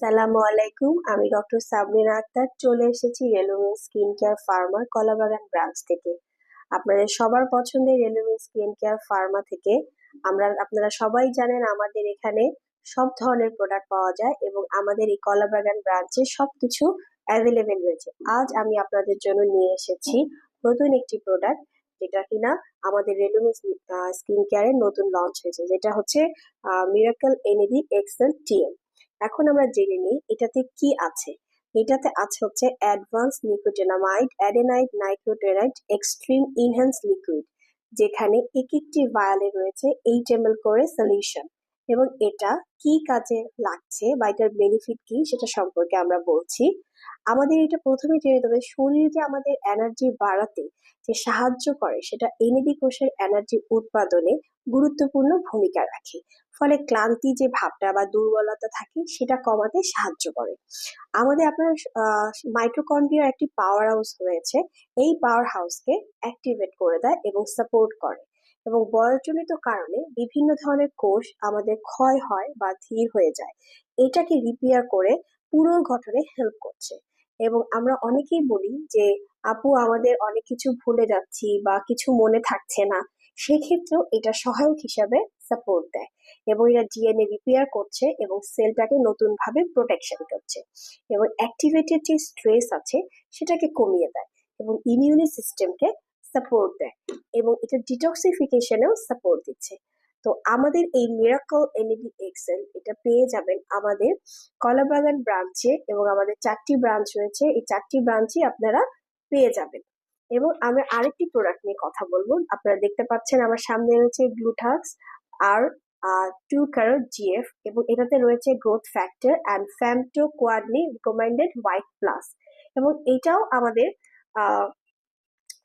সালামু আলাইকুম, আমি ডক্টর সাবরিনা আক্তার। চলে এসেছি রেলুমিন স্কিন কেয়ার ফার্মার কলাবাগান ব্রাঞ্চ থেকে। আপনাদের সবার পছন্দের রেলুমিন স্কিন কেয়ার ফার্মা থেকে আমরা, আপনারা সবাই জানেন আমাদের এখানে সব ধরনের প্রোডাক্ট পাওয়া যায় এবং আমাদের এই কলাবাগান ব্রাঞ্চে সবকিছু অ্যাভেলেবেল রয়েছে। আজ আমি আপনাদের জন্য নিয়ে এসেছি নতুন একটি প্রোডাক্ট যেটা কিনা আমাদের রেলুমিন স্কিন কেয়ারের নতুন লঞ্চ হয়েছে, যেটা হচ্ছে মিরাকল এনএডি এক্সেল টিএম এখন আমরা জেনে নিই এটাতে কি আছে। এটাতে আছে হচ্ছে অ্যাডভান্স নিকোটেনামাইড, অ্যাডেনাইড নাইট্রোটেনাইড এক্সট্রিম ইনহ্যান্স লিকুইড, যেখানে এক একটি ভায়ালে রয়েছে এইট এম করে সলিউশন। এবং এটা কি কাজে লাগছে বা এটার বেনিফিট কি সেটা সম্পর্কে আমরা বলছি। আমাদের এটা প্রথমে জেনে তবে শরীরে যে আমাদের এনার্জি বাড়াতে যে সাহায্য করে সেটা এনএডি কোষের এনার্জি উৎপাদনে গুরুত্বপূর্ণ ভূমিকা রাখে। ফলে ক্লান্তি যে ভাবটা বা দুর্বলতা থাকে সেটা কমাতে সাহায্য করে। আমাদের আপনার মাইক্রোকন্ড্রিয়ার একটি পাওয়ার হাউস রয়েছে। এই পাওয়ার হাউসকে অ্যাক্টিভেট করে দেয় এবং সাপোর্ট করে। এবং বয়সজনিত কারণে বিভিন্ন ধরনের কোষ আমাদের ক্ষয় হয় বা ধীর হয়ে যায়। এটাকে রিপেয়ার করে পুরো গঠনে হেল্প করছে। এবং আমরা অনেকেই বলি যে, আপু, আমাদের অনেক কিছু ভুলে যাচ্ছি বা কিছু মনে থাকছে না। সেক্ষেত্রেও এটা সহায়ক হিসাবে সাপোর্ট দেয় এবং এরা ডিএনএ রিপেয়ার করছে এবং সেলটাকে নতুনভাবে প্রোটেকশন করছে। এবং অ্যাক্টিভেটেড যে স্ট্রেস আছে, সেটাকে কমিয়ে দেয় এবং ইমিউনি সিস্টেমকে সাপোর্ট দেয় এবং এটা ডিটক্সিফিকেশনেও সাপোর্ট দিচ্ছে। তো আমাদের এই মিরাকল এলইডি এক্সেল এটা পেয়ে যাবেন আমাদের কলাবাগান ব্রাঞ্চে এবং আমাদের চারটি ব্রাঞ্চ রয়েছে। এই চারটি ব্রাঞ্চে আপনারা পেয়ে যাবেন। এবং আমরা আরেকটি প্রোডাক্ট নিয়ে কথা বলব। আপনারা দেখতে পাচ্ছেন আমার সামনে রয়েছে গ্লুটাক্স আর টু কারোর জিএফ এবং এটাতে রয়েছে গ্রোথ ফ্যাক্টর অ্যান্ড ফ্যামটো কোয়াডনি রিকমেন্ডেড হোয়াইট প্লাস এবং এটাও আমাদের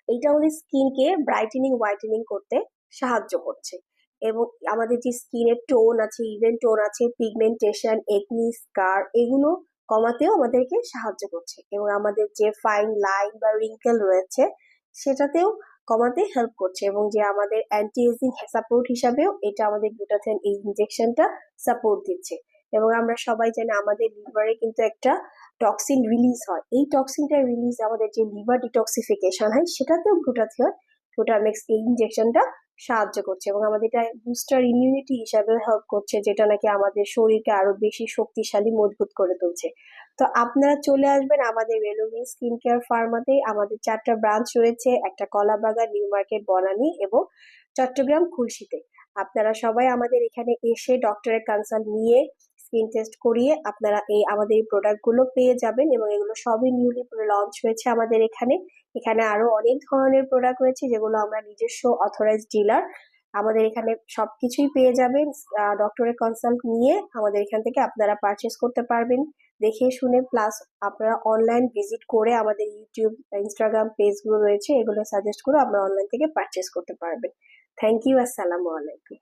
এইটা আমাদের স্কিনকে ব্রাইটেনিং হোয়াইটেনিং করতে সাহায্য করছে। এবং আমাদের যে স্কিনের টোন আছে ইভেন টোন আছে পিগমেন্টেশন একনি স্কার এগুলো কমাতেও আমাদেরকে সাহায্য করছে। এবং আমাদের যে ফাইন লাইন বা রিঙ্কেল রয়েছে, সেটাতেও কমাতে হেল্প করছে। এবং যে আমাদের অ্যান্টি এজিং সাপোর্ট হিসাবেও এটা আমাদের গ্লুটাথেন এই ইনজেকশনটা সাপোর্ট দিচ্ছে। এবং আমরা সবাই জানি আমাদের লিভারে কিন্তু একটা টক্সিন রিলিজ হয়। এই টক্সিনটা রিলিজ আমাদের যে লিভার ডিটক্সিফিকেশন হয়, সেটাতেও গ্লুটাথিয়ন গ্লুটামেক্স এই ইনজেকশনটা সাহায্য করছে এবং আমাদের এটা বুস্টার ইমিউনিটি হিসাবে হেল্প করছে, যেটা নাকি আমাদের শরীরকে আরও বেশি শক্তিশালী, মজবুত করে তুলছে। তো আপনারা চলে আসবেন আমাদের রেলোভিন স্কিন কেয়ার ফার্মাতে আমাদের চারটা ব্রাঞ্চ রয়েছে, একটা কলাবাগান নিউ মার্কেট বনানী এবং চট্টগ্রাম, খুলশিতে। আপনারা সবাই আমাদের এখানে এসে ডক্টরের কনসাল্ট নিয়ে স্কিন টেস্ট করিয়ে আপনারা এই আমাদের এই প্রোডাক্টগুলো পেয়ে যাবেন এবং এগুলো সবই নিউলি লঞ্চ হয়েছে আমাদের এখানে। এখানে আরও অনেক ধরনের প্রোডাক্ট রয়েছে যেগুলো আমরা নিজস্ব অথরাইজ ডিলার আমাদের এখানে সবকিছুই পেয়ে যাবেন। ডক্টরের কনসাল্ট নিয়ে আমাদের এখান থেকে আপনারা পারচেস করতে পারবেন। দেখে শুনে প্লাস আপনারা অনলাইন ভিজিট করে আমাদের ইউটিউব ইনস্টাগ্রাম পেজগুলো রয়েছে, এগুলো সাজেস্ট করে আপনারা অনলাইন থেকে পারচেস করতে পারবেন। থ্যাংক ইউ আসসালামু আলাইকুম।